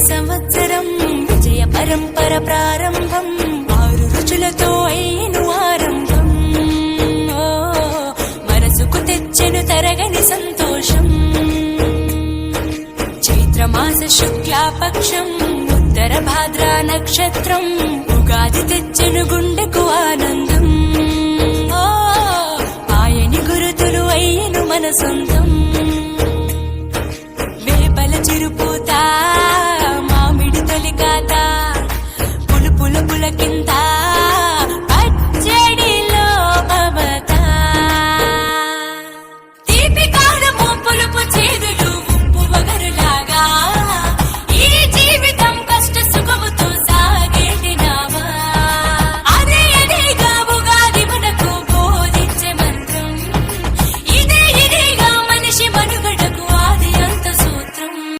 సంవత్సరం విజయ పరంపర ప్రారంభం ఆరు రుచులతో అయిను ఆరంభం. మనసుకు తెచ్చెను తరగని సంతోషం. చైత్రమాస శుక్లాపక్షం ఉత్తర భాద్రా నక్షత్రం ఉగాది తెచ్చెను గుండెకు ఆనందం.